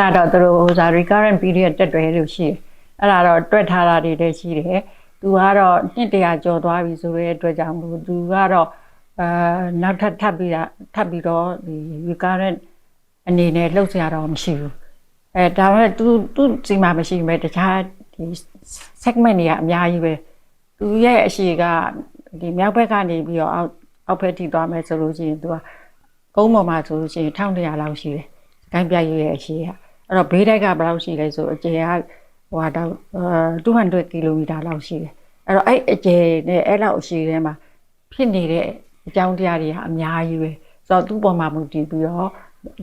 ကတော့သူတို့ဟိုစာ recurrent period တက်တယ်လို့ရှိတယ်အဲ့ဒါတော့တွက်ထားတာတွေလည်းရှိတယ်သူကတော့နှစ်တရာကျော်သွားပြီဆိုတဲ့အတွက်ကြောင့်မို့သူကတော့အာနောက်ထပ်ထပ်ပြီးတာထပ်ပြီးတော့ဒီ recurrent အနေနဲ့လှုပ်ရှားတော့မရှိဘူးအဲဒါပေမဲ့သူသူစီမှာမရှိမဲ့တခြားဒီ segment တွေကအများကြီးပဲသူရဲ့အရှိကဒီမြောက်ဘက်ကနေပြီးတော့အောက်အောက်ဘက်ထိသွားမယ်ဆိုလို့ရှိရင်သူကကုန်းပေါ်မှာဆိုလို့ရှိရင်1100လောက်ရှိတယ်။ကိုင်းပြရွရဲ့အရှိက အဲ့တော့ဘေးတိုက်ကဘယ်လောက်ရှိလဲဆိုအကျယ်ကဟိုတော့200ကီလိုမီတာလောက်ရှိတယ်။အဲ့တော့အဲ့အကျယ်နဲ့အဲ့လောက်အရှိထဲမှာဖြစ်နေတဲ့အကြောင်းတရားတွေကအများကြီးပဲ။ဆိုတော့သူ့ပေါ်မှာမူတည်ပြီးတော့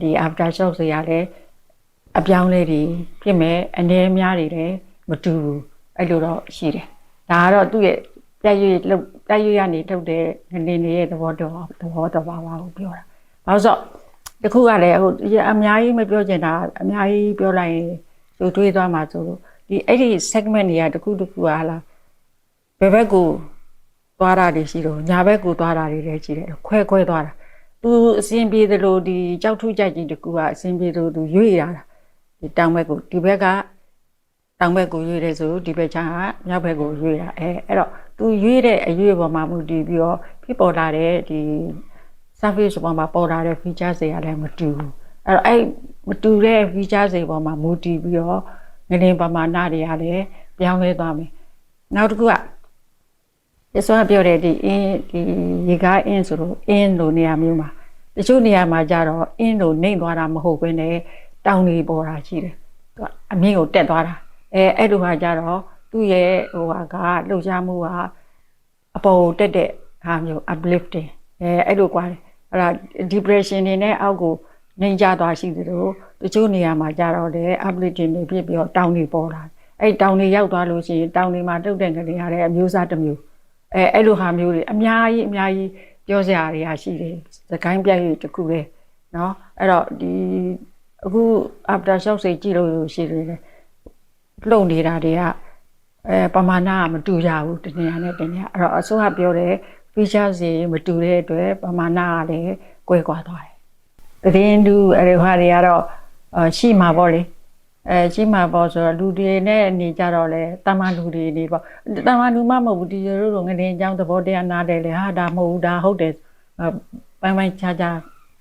ဒီ after shock တွေကလည်းအပြောင်းလဲတွေဖြစ်မဲ့အနေအများတွေလည်းမတူဘူးအဲ့လိုတော့ရှိတယ်ဒါကတော့သူ့ရဲ့ပြည့်ရွေ့လှုပ်ပြည့်ရွေ့ရနေထုတ်တဲ့ငနေနေရဲ့သဘောတော်သဘောတော်ပါပါကိုပြောတာဘာလို့ဆိုတ ခုကလည်းဟိုအများကြီးမပြောချင်တာအများကြီးပြောလိုက်ရင်သူတွေးသွားမှာဆိုလို့ဒီအဲ့ဒီ segment တွေကတခုတခုကဟာလားဘယ်ဘက်ကိုသွားတာတွေရှိတော့ညာဘက်ကိုသွားတာတွေလည်းရှိတယ်ခွဲခွဲသွားတာသူအစဉ်ပြေသလိုဒီကြောက်ထုကြိုက်ကြီးတကူကအစဉ်ပြေသလိုသူရွေ့ရတာဒီတောင်ဘက်ကိုဒီဘက်ကတောင်ဘက်ကိုရွေ့တယ်ဆိုဒီဘက်ချမ်းကမြောက်ဘက်ကိုရွေ့တာအဲအဲ့တော့သူရွေ့တဲ့အရွေ့ပေါ်မှာမူတည်ပြီးတော့ဖြစ်ပေါ်လာတဲ့ဒီ surface ပေါ်မှာပေါ်လာတဲ့ feature တွေကလည်းမတူဘူးအဲ့တော့အဲ့မတူတဲ့ feature တွေပေါ်မှာမူတည်ပြီးတော့ငလင်ပမာဏတွေကလည်းပြောင်းလဲသွားမယ်နောက်တစ်ခုကဒီဆိုပြောတဲ့ဒီအင်းဒီရေကားအင်းဆိုတော့အင်းလိုနေရာမျိုးမှာတချို့နေရာမှာကြတော့အင်းလိုနှိမ့်သွားတာမဟုတ်ဘဲနဲ့တောင်တွေပေါ်တာရှိတယ်သူကအမြင့်ကိုတက်သွားတာအဲအဲ့လိုဟာကြတော့သူ့ရဲ့ဟိုဟာကလှုပ်ရှားမှုကအပေါ်ကိုတက်တဲ့ဟာမျိုး uplifting အဲအဲ့လိုကွာတယ် အဲ့ဒါ depression နေနဲ့အောက်ကိုနှိမ်ကြသွားရှိသလိုတချို့နေရာမှာကြတော့လေ uplifting တွေဖြစ်ပြီးတော့တောင်တွေပေါ်လာအဲ့တောင်တွေရောက်သွားလို့ရှိရင်တောင်တွေမှာတုတ်တဲ့ကလေးရတဲ့အမျိုးအစားတစ်မျိုးအဲအဲ့လိုဟာမျိုးတွေအများကြီးအများကြီးပြောစရာတွေကရှိတယ်သခိုင်းပြည့်တခုလေနော်အဲ့တော့ဒီအခု after shock စိတ်ကြည့်လို့ရှိတယ်လေလှုပ်နေတာတွေကအဲပမာဏကမတူကြဘူးတနေရာနဲ့တနေရာအဲ့တော့အစိုးရပြောတယ် feature စီမတူတဲ့အတွက်ပမာဏကလည်းကွဲကွာသွားတယ်။သတင်းတူအဲ့ဒီဟာတွေကတော့ရှိမှာပေါ့လေ။အဲရှိမှာပေါ့ဆိုတော့လူတွေနဲ့နေကြတော့လေတမန်လူတွေနေပေါ့။တမန်လူမှမဟုတ်ဘူးဒီလိုလိုငလင်အကြောင်းသဘောတရားနားတယ်လေဟာဒါမဟုတ်ဘူးဒါဟုတ်တယ်ပိုင်းပိုင်းခြားခြား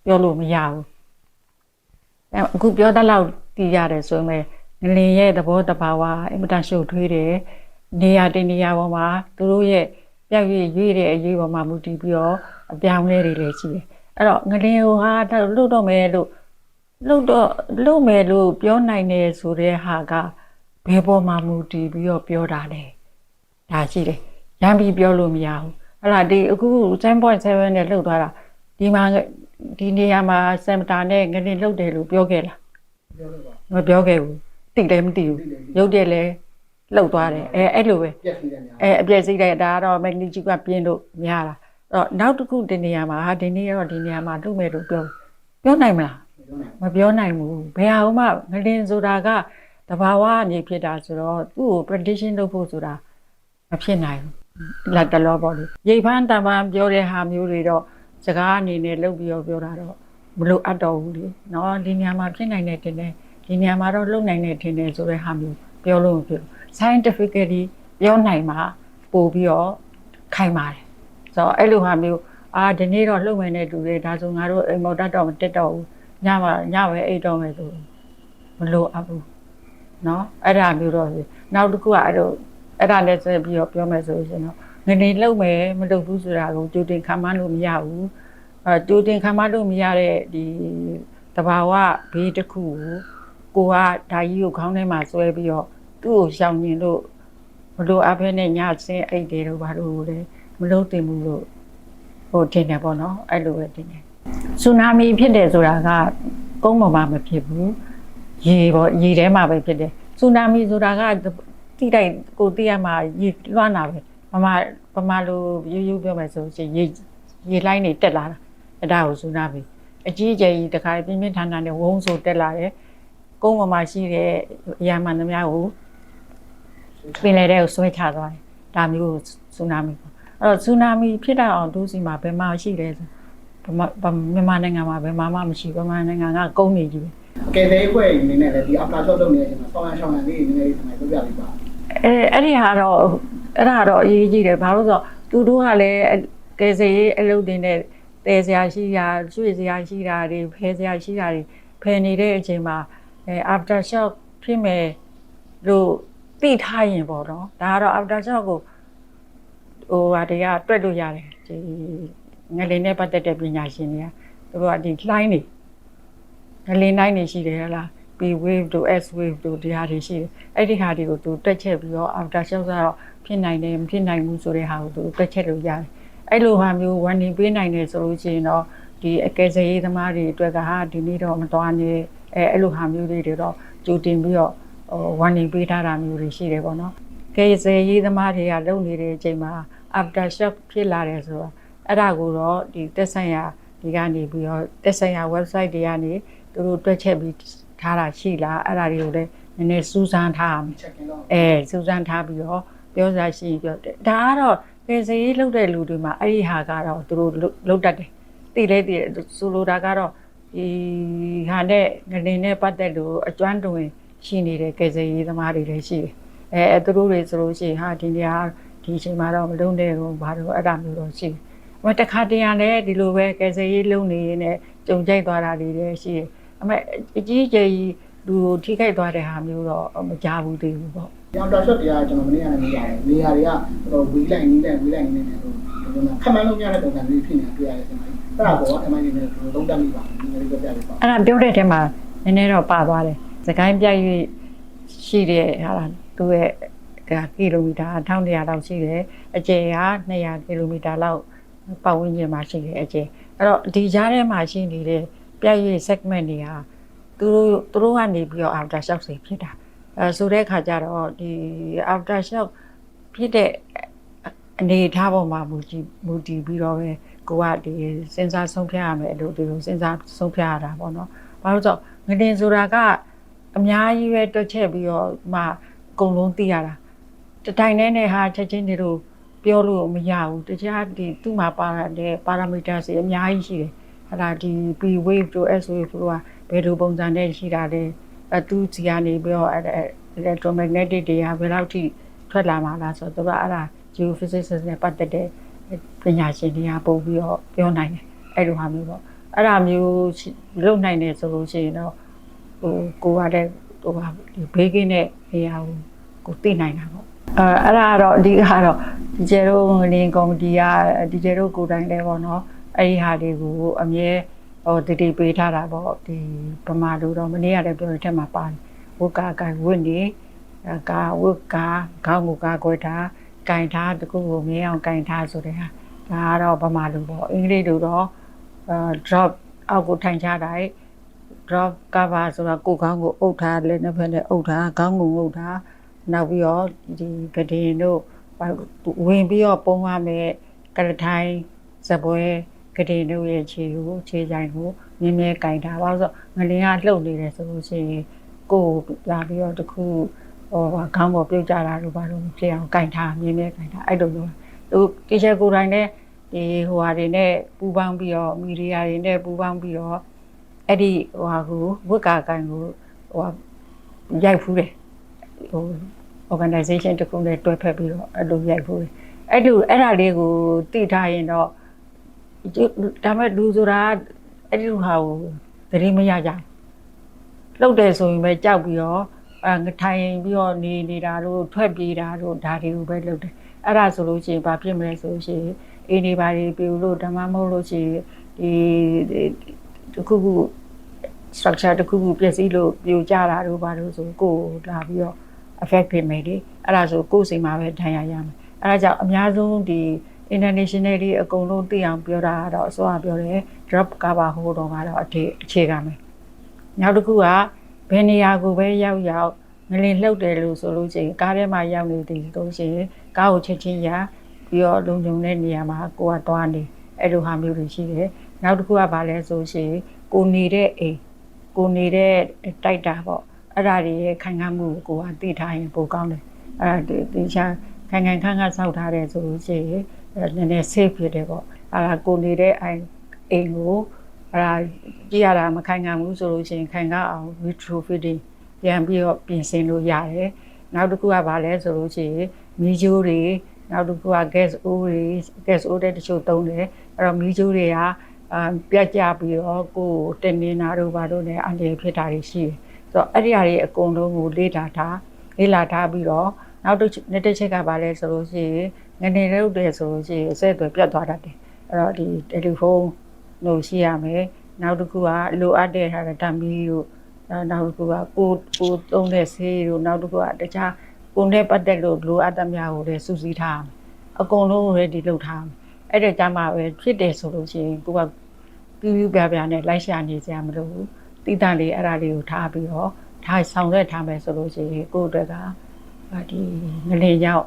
ပြောလို့မရဘူး။အဲအခုပြောတတ်လောက်တည်ရတယ်ဆိုရင်ငလင်ရဲ့သဘောတဘာဝအင်မတန်ရှုပ်ထွေးတယ်။နေရာတင်နေရာပေါ်မှာသူတို့ရဲ့ ပြောက်ရွေ့ရွေ့တဲ့အရေးပေါ်မှာမူတည်ပြီးတော့အပြောင်းလဲတွေလည်းရှိတယ်အဲ့တော့ငလင်ဟိုဟာလှုပ်တော့မယ်လို့လှုပ်တော့လှုပ်မယ်လို့ပြောနိုင်တယ်ဆိုတဲ့ဟာကဘယ်ပေါ်မှာမူတည်ပြီးတော့ပြောတာလဲဒါရှိတယ်ရမ်းပြီးပြောလို့မရဘူးအဲ့ဒါဒီအခု7.7နဲ့လှုပ်သွားတာဒီမှာဒီနေရာမှာစင်တာနဲ့ငလင်လှုပ်တယ်လို့ပြောခဲ့လားမပြောခဲ့ဘူးတိတ်လည်းမတိဘူးရုပ်တယ်လည်း လှုပ်သွားတယ်အဲအဲ့လိုပဲပြက်ပြီးတယ်များအဲအပြည့်စိတ်လိုက်ဒါကတော့ magnitude ကပြင်းလို့များတာအဲ့တော့နောက်တစ်ခုဒီနေရာမှာဟာဒီနေ့ကတော့ဒီနေရာမှာလုပ်မယ်လို့ပြောပြောနိုင်မလားမပြောနိုင်ဘူးမပြောနိုင်ဘူးဘယ်ဟာမှငလင်ဆိုတာကတဘာဝအနေဖြစ်တာဆိုတော့သူ့ကို prediction လုပ်ဖို့ဆိုတာမဖြစ်နိုင်ဘူးလက်တလောပေါ့လေရိပ်ဖန်းတန်ပန်းပြောတဲ့ဟာမျိုးတွေတော့စကားအနေနဲ့လုပ်ပြီးတော့ပြောတာတော့မလို့အပ်တော့ဘူးလေနော်ဒီနေရာမှာဖြစ်နိုင်တဲ့တင်တယ်ဒီနေရာမှာတော့လုပ်နိုင်တဲ့တင်တယ်ဆိုတဲ့ဟာမျိုးပြောလို့မဖြစ်ဘူး scientifically ပြောနိုင်မှာပို့ပြီးတော့ခိုင်ပါတယ်ဆိုတော့အဲ့လိုဟာမျိုးအာဒီနေ့တော့လှုပ်မယ်နဲ့တူတယ်ဒါဆိုငါတို့အိမ်မော်တတ်တော့မတက်တော့ဘူးညမှာညပဲအိတ်တော့မယ်ဆိုမလို့အပ်ဘူးเนาะအဲ့ဒါမျိုးတော့နောက်တစ်ခုကအဲ့လိုအဲ့ဒါလည်းဆက်ပြီးတော့ပြောမယ်ဆိုရင်တော့ငနေလှုပ်မယ်မလှုပ်ဘူးဆိုတာကိုကြိုတင်ခံမလို့မရဘူးအဲကြိုတင်ခံမလို့မရတဲ့ဒီတဘာဝဘေးတစ်ခုကိုကိုကဒါကြီးကိုခေါင်းထဲမှာဆွဲပြီးတော့ သူ့ကိုရှောင်ញင်လို့မလို့အဖက်နဲ့ညစင်းအိတ်တယ်လို့ဘာလို့လဲမလို့တင်ဘူးလို့ဟိုတင်တယ်ပေါ့နော်အဲ့လိုပဲတင်တယ်ဆူနာမီဖြစ်တယ်ဆိုတာကကုန်းပေါ်မှာမဖြစ်ဘူးရေပေါ့ရေထဲမှာပဲဖြစ်တယ်ဆူနာမီဆိုတာကတိတိုက်ကိုတိရမှာရေလွှမ်းတာပဲမမပမာလိုရိုးရိုးပြောမယ်ဆိုရင်ရေရေလိုင်းနေတက်လာတာအဲ့ဒါကိုဆူနာမီအကြီးအကျယ်ကြီးတခါပြင်းပြင်းထန်ထန်နဲ့ဝုန်းဆိုတက်လာတယ်ကုန်းပေါ်မှာရှိတဲ့အရာမှန်သမျှကို ပင်လယ်ထဲကိုဆွဲချသွားတယ်ဒါမျိုးဆူနာမီပေါ့အဲ့တော့ဆူနာမီဖြစ်တော့အောင်ဒုစီမှာဘယ်မှာရှိလဲဆိုဗမာဗမြန်မာနိုင်ငံမှာဘယ်မှာမှမရှိဘူးဗမာနိုင်ငံကကုန်းနေကြီးပဲကယ်သေးအဖွဲ့အနေနဲ့လည်းဒီ after shot လုပ်နေတဲ့အချိန်မှာဆောင်းရန်ရှောင်းရန်လေးနည်းနည်းလေးပြောပြပေးပါအဲအဲ့ဒီဟာတော့အဲ့ဒါတော့အရေးကြီးတယ်ဘာလို့လဲဆိုတော့သူတို့ကလည်းကယ်ဆယ်ရေးအလုပ်တွေနဲ့တဲဆရာရှိတာရွှေဆရာရှိတာတွေဖဲဆရာရှိတာတွေဖယ်နေတဲ့အချိန်မှာအဲ after shock ဖြစ်မယ်လို့ သိထားရင်ပေါ့နော်ဒါကတော့ after shock ကိုဟိုဟာတွေကတွက်လို့ရတယ်ဒီငလင်းနဲ့ပတ်သက်တဲ့ပညာရှင်တွေကသူတို့ကဒီ line တွေငလင်း line တွေရှိတယ်ဟလား P wave တို့ S wave တို့ဒီဟာတွေရှိတယ်အဲ့ဒီဟာတွေကိုသူတွက်ချက်ပြီးတော့ after shock ကတော့ဖြစ်နိုင်တယ်မဖြစ်နိုင်ဘူးဆိုတဲ့ဟာကိုသူတွက်ချက်လို့ရတယ်အဲ့လိုဟာမျိုးဝန်နေပေးနိုင်တယ်ဆိုလို့ရှိရင်တော့ဒီအကယ်စရေးသမားတွေအတွက်ကဟာဒီနေ့တော့မတော်နေအဲအဲ့လိုဟာမျိုးတွေတွေတော့ကြိုတင်ပြီးတော့ဟို ဝန်နေပေးထားတာမျိုးတွေရှိတယ်ပေါ့နော်ကယ်ဆယ်ရေးသမားတွေကလုံနေတဲ့အချိန်မှာ after shock ဖြစ်လာတယ်ဆိုတော့အဲ့ဒါကိုတော့ဒီတက်ဆိုင်ရာဒီကနေပြီးတော့တက်ဆိုင်ရာ website တွေကနေသူတို့တွက်ချက်ပြီးထားတာရှိလားအဲ့ဒါတွေကိုလည်းနည်းနည်းစူးစမ်းထားအောင် check in တော့အဲစူးစမ်းထားပြီးတော့ပြောစားရှိရင်ပြောတယ်ဒါကတော့ကယ်ဆယ်ရေးလုပ်တဲ့လူတွေမှာအဲ့ဒီဟာကတော့သူတို့လုပ်တတ်တယ်သိလဲသိတယ်ဆိုလိုတာကတော့ဒီဟာနဲ့ငလင်နဲ့ပတ်သက်လို့အကျွမ်းတွင် ရှိနေတဲ့ကယ်ဆယ်ရေးသမားတွေလည်းရှိတယ်အဲအဲသူတို့တွေဆိုလို့ရှိရင်ဟာဒီနေရာဒီအချိန်မှာတော့မလုံးတဲ့ကိုဘာလို့အဲ့ဒါမျိုးတော့ရှိတယ်အမတခါတရံလည်းဒီလိုပဲကယ်ဆယ်ရေးလုပ်နေရင်လည်းကြုံကြိုက်သွားတာတွေလည်းရှိတယ်အမေအကြီးအကျယ်ကြီးလူကိုထိခိုက်သွားတဲ့ဟာမျိုးတော့မကြဘူးသေးဘူးပေါ့ဒီ after shot တရားကျွန်တော်မနေ့ကလည်းမြင်ရတယ်နေရာတွေကတော်တော်ဝီးလိုက်နီးလိုက်ဝီးလိုက်နီးနေတယ်လို့ကျွန်တော်ခက်မှန်းလို့မရတဲ့ပုံစံမျိုးဖြစ်နေတာတွေ့ရတယ်ဆင်မကြီးအဲ့ဒါပေါ်အမိုင်းနေနဲ့ကျွန်တော်သုံးတတ်မိပါနည်းနည်းလေးပြောပြပေးပါအဲ့ဒါပြောတဲ့ထဲမှာနည်းနည်းတော့ပါသွားတယ်။ စကိုင်းပြိုက်၍ရှိတဲ့ဟာလားသူ့ရဲ့ဒါကီလိုမီတာ1100လောက်ရှိတယ်။အကျယ်က200ကီလိုမီတာလောက်ပတ်ဝန်းကျင်မှာရှိတယ်အကျယ်။အဲ့တော့ဒီကြားထဲမှာရှိနေတဲ့ပြိုက်၍ segment တွေဟာသူတို့သူတို့ကနေပြီးတော့ after shock တွေဖြစ်တာ။အဲဆိုတဲ့အခါကျတော့ဒီ after shock ဖြစ်တဲ့အနေအထားပေါ်မှာမူကြည့်မူတည်ပြီးတော့ပဲကိုကဒီစဉ်းစားဆုံးဖြတ်ရမယ်လို့ဒီလိုစဉ်းစားဆုံးဖြတ်ရတာပေါ့နော်။ဘာလို့ဆိုတော့ငတင်ဆိုတာက အများကြီးပဲတွက်ချက်ပြီးတော့မှအကုန်လုံးသိရတာ။တတိုင်နဲ့နဲ့ဟာချက်ချင်းတွေလို့ပြောလို့မရဘူး။တခြားဒီသူ့မှာပါတဲ့ parameters တွေအများကြီးရှိတယ်။အဲ့ဒါဒီ P wave တို့ S wave တို့ကဘယ်လိုပုံစံနဲ့ရှိတာလဲ။အတူစီကနေပြီးတော့အဲ့ electromagnetic တွေကဘယ်လောက်ထိထွက်လာမှာလားဆိုတော့သူကအဲ့ဒါ geophysics နဲ့ပတ်သက်တဲ့ပညာရှင်တွေကပို့ပြီးတော့ပြောနိုင်တယ်အဲ့လိုဟာမျိုးပေါ့အဲ့ဒါမျိုးလုပ်နိုင်တယ်ဆိုလို့ရှိရင်တော့ ဟိုကိုကလည်းဟိုဟာဒီဘေးကင်းတဲ့နေရာကိုကိုသိနိုင်တာပေါ့အဲအဲ့ဒါကတော့အဓိကကတော့ဒီကျဲတို့လင်းကော်မတီကဒီကျဲတို့ကိုယ်တိုင်လည်းပေါ့နော်အဲ့ဒီဟာတွေကိုအမြဲဟိုတတိပေးထားတာပေါ့ဒီပမာတို့တော့မနေ့ကလည်းပြောတဲ့ထက်မှာပါတယ်ဝတ်ကာကိုဝတ်နေကာဝတ်ကာခေါင်းကိုကာကွယ်ထားကင်ထားတကူကိုမြဲအောင်ကင်ထားဆိုတဲ့ဟာဒါကတော့ဗမာလူပေါ့အင်္ဂလိပ်လူတော့အဲ drop အောက်ကိုထိုင်ချတာ drop cover ဆိုတာကိုယ်ခေါင်းကိုအုပ်ထားလက်နှစ်ဖက်နဲ့အုပ်ထားခေါင်းကိုအုပ်ထားနောက်ပြီးတော့ဒီကဒင်တို့ဝင်ပြီးတော့ပုံရမယ်ကရထိုင်းစပွဲကဒင်တို့ရဲ့ခြေကိုခြေဆိုင်ကိုမြင်းမြဲကင်ထားပါဆိုငလင်းကလှုပ်နေတယ်ဆိုလို့ရှိရင်ကိုယ်လာပြီးတော့တခုဟိုခေါင်းပေါ်ပြုတ်ကြတာတို့ဘာလို့ဖြစ်အောင်ကင်ထားမြင်းမြဲကင်ထားအဲ့လိုမျိုးသူတီချာကိုယ်တိုင်နဲ့ဒီဟိုဟာတွေနဲ့ပူပေါင်းပြီးတော့မီဒီယာတွေနဲ့ပူပေါင်းပြီးတော့ အဲ့ဒီဟိုဟာကိုဝတ်ကာကန်ကိုဟိုဟာရိုက်ဖူးတယ်ဟို organization တခုနဲ့တွဲဖက်ပြီးတော့အဲ့လိုရိုက်ဖူးတယ်အဲ့လိုအဲ့ဒါလေးကိုသိထားရင်တော့ဒါမဲ့လူဆိုတာအဲ့ဒီဟာကိုသတိမရကြဘူးလှုပ်တယ်ဆိုရင်ပဲကြောက်ပြီးတော့အဲငထိုင်ပြီးတော့နေနေတာတို့ထွက်ပြေးတာတို့ဒါတွေကိုပဲလှုပ်တယ်အဲ့ဒါဆိုလို့ရှိရင်ဘာဖြစ်မလဲဆိုလို့ရှိရင်အေးနေပါလေပြူလို့ဓမ္မမဟုတ်လို့ရှိရင်ဒီတခုခု structure တစ်ခုခုပြည့်စည်လို့ပြိုကျတာတို့ဘာလို့ဆိုကိုယ်လာပြီးတော့ affect ဖြစ်မယ်လေအဲ့ဒါဆိုကိုယ်စိတ်မှာပဲဒဏ်ရာရမယ်အဲ့ဒါကြောင့်အများဆုံးဒီ internationally အကုန်လုံးသိအောင်ပြောတာကတော့အစိုးရပြောတယ် drop cover ဟိုတော့ကတော့အခြေအခြေခံမယ်နောက်တစ်ခုကဘယ်နေရာကိုပဲရောက်ရောက်ငလင်လှုပ်တယ်လို့ဆိုလို့ရှိရင်ကားထဲမှာရောက်နေတယ်ဆိုလို့ရှိရင်ကားကိုချက်ချင်းရပြီးတော့လုံခြုံတဲ့နေရာမှာကိုကသွားနေအဲ့လိုဟာမျိုးတွေရှိတယ်နောက်တစ်ခုကဘာလဲဆိုရှင်ကိုနေတဲ့အိမ် ကိုနေတဲ့တိုက်တာပေါ့အဲ့ဒါတွေရဲ့ခိုင်ခံ့မှုကိုကိုကသိထားရင်ပိုကောင်းတယ်အဲ့ဒါဒီချာခိုင်ခိုင်ခန့်ခန့်စောက်ထားတယ်ဆိုလို့ရှိရင်နည်းနည်း safe ဖြစ်တယ်ပေါ့အဲ့ဒါကိုနေတဲ့အိမ်အိမ်ကိုဟအဲ့ဒါကြည့်ရတာမခိုင်ခံဘူးဆိုလို့ရှိရင်ခိုင်ကအောင် retrofitting ပြန်ပြီးတော့ပြင်ဆင်လို့ရတယ်နောက်တစ်ခုကဘာလဲဆိုလို့ရှိရင်မီးကြိုးတွေနောက်တစ်ခုက gas အိုးတွေ gas အိုးတွေတချို့သုံးတယ်အဲ့တော့မီးကြိုးတွေက အာပြတ်ကျပြီးတော့ကိုယ်တင်နေတာတို့ဘာတို့ ਨੇ အန္တရာယ်ဖြစ်တာတွေရှိတယ်ဆိုတော့အဲ့ဒီအရာတွေအကုန်လုံးကိုလေ့လာထားလေ့လာထားပြီးတော့နောက်တစ်နေ့တစ်ချက်ကဘာလဲဆိုလို့ရှိရင်ငနေရုပ်တွေဆိုလို့ရှိရင်အဆက်အသွယ်ပြတ်သွားတတ်တယ်အဲ့တော့ဒီတယ်လီဖုန်းလို့ရှိရမယ်နောက်တစ်ခုကလိုအပ်တဲ့ဟာဓာတ်မီတို့အဲနောက်တစ်ခုကကိုကိုသုံးတဲ့ဆေးတို့နောက်တစ်ခုကတခြားကိုနဲ့ပတ်သက်လို့လိုအပ်သမျှကိုလည်းစုစည်းထားမယ်အကုန်လုံး ready လုပ်ထားမယ် အဲ့ဒါကြမှာပဲဖြစ်တယ်ဆိုလို့ရှိရင်ကိုကပြူးပြူးပြပြနဲ့လိုက်ရှာနေကြမလို့တိတလေးအဲ့ဒါလေးကိုထားပြီးတော့ထားဆောင်ရွက်ထားမယ်ဆိုလို့ရှိရင်ကိုယ့်အတွက်ကဒီငလင်ရောက်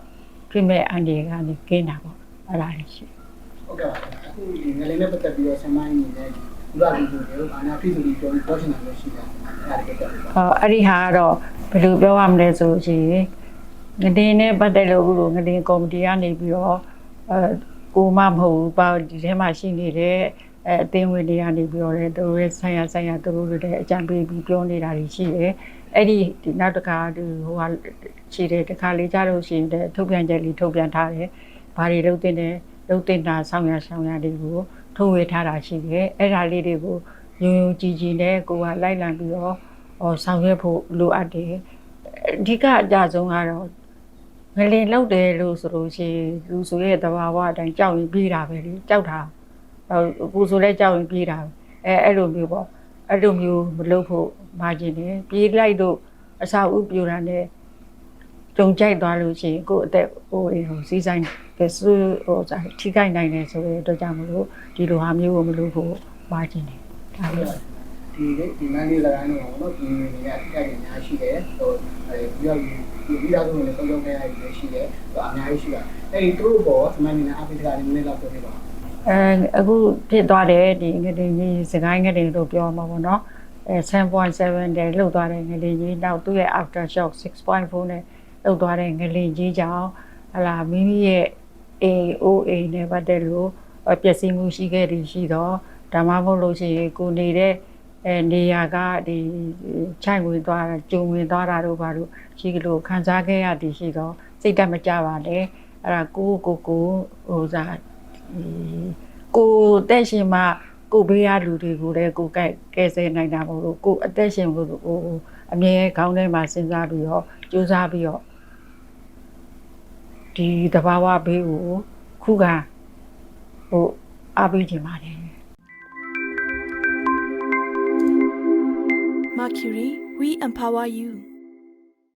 ဖြစ်မဲ့အန်ဒီကနေကင်းတာပေါ့အဲ့ဒါလေးရှိတယ်ဟုတ်ကဲ့ပါအခုဒီငလင်းနဲ့ပတ်သက်ပြီးတော့ဆမိုင်းနေတယ်ဒီလိုလူတွေဘာနာဖြစ်လို့ပြောပြောချင်တာလို့ရှိတယ်အဲ့ဒါတွေပတ်သက်ပြီးဟောအဲ့ဒီဟာကတော့ဘယ်လိုပြောရမလဲဆိုလို့ရှိရင်ငတင်းနဲ့ပတ်သက်လို့အခုလိုငတင်းကော်မတီကနေပြီးတော့အဲ ကိုမမဟုတ်ဘူးပေါ့ဒီထဲမှာရှိနေတဲ့အဲအသင်းဝင်တွေကနေပြီးတော့လေသူတို့ရဲ့ဆိုင်ရာဆိုင်ရာသူတို့တွေလည်းအကြံပေးပြီးပြောနေတာတွေရှိတယ်အဲ့ဒီဒီနောက်တစ်ခါဒီဟိုဟာရှိတယ်တစ်ခါလေးကြလို့ရှိရင်လည်းထုတ်ပြန်ချက်လေးထုတ်ပြန်ထားတယ်ဘာတွေလုပ်တင်တယ်လုပ်တင်တာဆောင်ရဆောင်ရတွေကိုထုတ်ဝေထားတာရှိတယ်အဲ့ဒါလေးတွေကိုယုံယုံကြည်ကြည်နဲ့ကိုကလိုက်လံပြီးတော့ဟောဆောင်ရွက်ဖို့လိုအပ်တယ်အဓိကအကြဆုံးကတော့ ငလင်လောက်တယ်လို့ဆိုလို့ရှိရင်လူဆိုရဲ့တဘာဝအတိုင်းကြောက်ရင်ပြေးတာပဲလေကြောက်တာဟိုကိုဆိုလဲကြောက်ရင်ပြေးတာပဲအဲအဲ့လိုမျိုးပေါ့အဲ့လိုမျိုးမလုပ်ဖို့မာကျင်တယ်ပြေးလိုက်တော့အစာဥပြူတာနဲ့ကြုံကြိုက်သွားလို့ရှိရင်ကိုယ့်အသက်ဟိုအိမ်ဟိုစီးဆိုင်ပဲဆူဟိုစာထိခိုက်နိုင်တယ်ဆိုတဲ့အတွက်ကြောင့်မလို့ဒီလိုဟာမျိုးကိုမလုပ်ဖို့မာကျင်တယ်ဒါပဲဒီဒီမန်လေးလာတိုင်းတော့နော်ဒီနေရအကြိုက်အများရှိတယ်ဟိုအဲဒီရောက် ဒီပြီးတော့လည်းသုံးလုံးခဲ့ရတယ်ရှိတယ်ဟိုအများကြီးရှိတာအဲဒီသူတို့ဘောဆမိုင်းနေအပိတကနေနည်းလောက်ပြောပြပါအဲအခုဖြစ်သွားတယ်ဒီငလင်ကြီးစကိုင်းငလင်လို့ပြောမှာပေါ့နော်အဲ7.7တဲ့လှုပ်သွားတဲ့ငလင်ကြီးနောက်သူ့ရဲ့ after shock 6.4နဲ့လှုပ်သွားတဲ့ငလင်ကြီးကြောင့်ဟလာမိမိရဲ့ AOA နဲ့ပတ်သက်လို့ပျက်စီးမှုရှိခဲ့တယ်ရှိတော့ဒါမှမဟုတ်လို့ရှိရင်ကိုနေတဲ့ အဲနေရာကဒီခြိုက်ဝင်သွားတာကျုံဝင်သွားတာတို့ဘာလို့ရှိလို့ခံစားခဲ့ရသည်ရှိတော့စိတ်တက်မကြပါနဲ့အဲ့ဒါကိုကိုကိုဟိုစားဒီကိုတက်ရှင်မှကိုဘေးရလူတွေကိုလည်းကိုကဲကဲဆဲနိုင်တာမဟုတ်လို့ကိုအသက်ရှင်ကိုဟိုအမြဲခေါင်းထဲမှာစဉ်းစားပြီးတော့ကြိုးစားပြီးတော့ဒီတဘာဝဘေးကိုခုခံဟိုအားပေးခြင်းပါတယ် Mercury, we empower you.